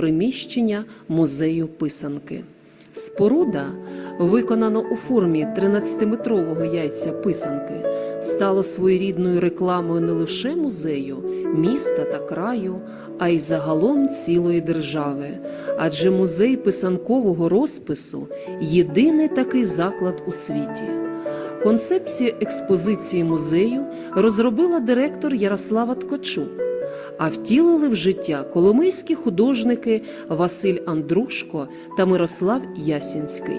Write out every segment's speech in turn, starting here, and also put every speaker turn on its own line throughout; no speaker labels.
приміщення музею писанки. Споруда, виконана у формі 13-метрового яйця писанки, стало своєрідною рекламою не лише музею, міста та краю, а й загалом цілої держави. Адже музей писанкового розпису єдиний такий заклад у світі. Концепцію експозиції музею розробила директор Ярослава Ткачук, а втілили в життя коломийські художники Василь Андрушко та Мирослав Ясінський.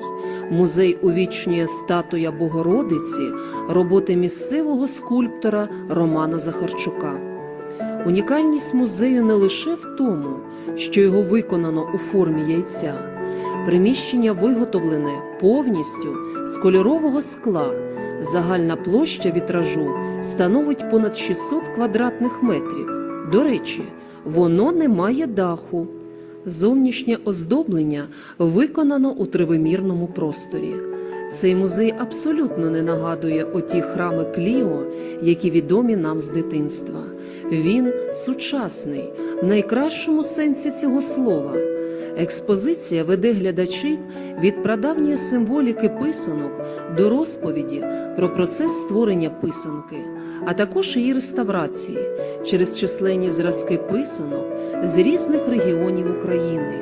Музей увічнює статуя Богородиці роботи місцевого скульптора Романа Захарчука. Унікальність музею не лише в тому, що його виконано у формі яйця. Приміщення виготовлене повністю з кольорового скла. Загальна площа вітражу становить понад 600 квадратних метрів. До речі, воно не має даху. Зовнішнє оздоблення виконано у тривимірному просторі. Цей музей абсолютно не нагадує оті храми Кліо, які відомі нам з дитинства. Він сучасний, в найкращому сенсі цього слова. Експозиція веде глядачів від прадавньої символіки писанок до розповіді про процес створення писанки, а також її реставрації через численні зразки писанок з різних регіонів України,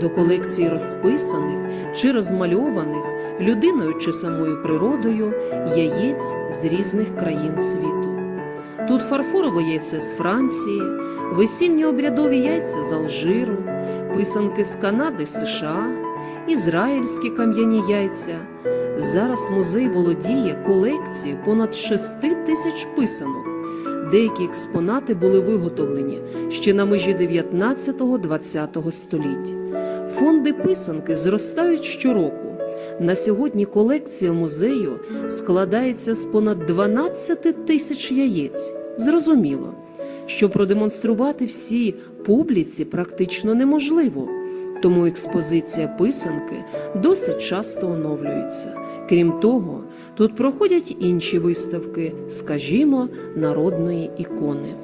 до колекції розписаних чи розмальованих людиною чи самою природою яєць з різних країн світу. Тут фарфорове яйце з Франції, весільні обрядові яйця з Алжиру, писанки з Канади, США, ізраїльські кам'яні яйця. Зараз музей володіє колекцією понад 6 тисяч писанок. Деякі експонати були виготовлені ще на межі 19-20 століть. Фонди писанки зростають щороку. На сьогодні колекція музею складається з понад 12 тисяч яєць. Зрозуміло, що продемонструвати всі публіці практично неможливо, тому експозиція писанки досить часто оновлюється. Крім того, тут проходять інші виставки, скажімо, народної ікони.